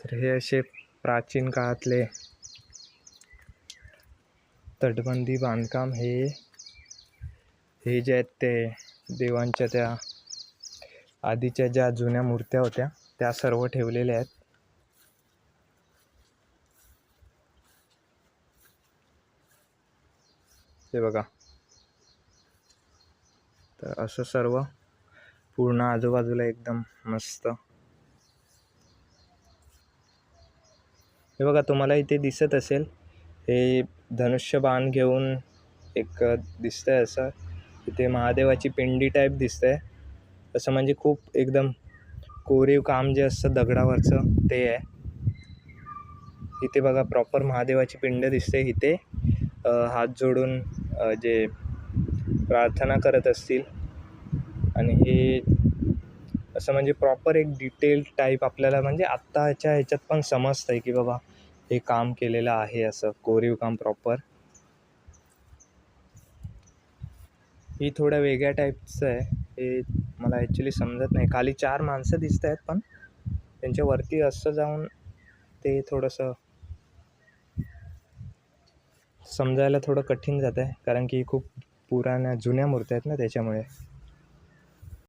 तर हे असे प्राचीन काळातले तटबंदी बांधकाम हे हे जे आहेत ते देवांच्या त्या आधीच्या ज्या जुन्या मूर्त्या होत्या त्या सर्व ठेवलेल्या आहेत. ते बघा. तर असं सर्व पूर्ण आजूबाजूला एकदम मस्त हे बघा तुम्हाला इथे दिसत असेल हे धनुष्य बाण घेऊन एक दिसतंय असं. इथे महादेवाची पिंडी टाईप दिसतंय. असं म्हणजे खूप एकदम कोरीव काम जे असतं दगडावरचं ते आहे. इथे बघा प्रॉपर महादेवाची पिंड दिसते इथे हात जोडून जे प्रार्थना करत असतील. आणि हे असं म्हणजे प्रॉपर एक डिटेल टाईप आपल्याला म्हणजे आत्ताच्या ह्याच्यात पण समजतंय की बाबा हे काम केलेलं आहे असं कोरीव काम प्रॉपर ही थोड्या वेगळ्या टाईपचं आहे. हे मला ॲक्च्युली समजत नाही. खाली चार माणसं दिसत आहेत पण त्यांच्यावरती असं जाऊन ते थोडंसं समजायला थोडं कठीण जात आहे कारण की खूप पुराण्या जुन्या मूर्त्या आहेत ना त्याच्यामुळे.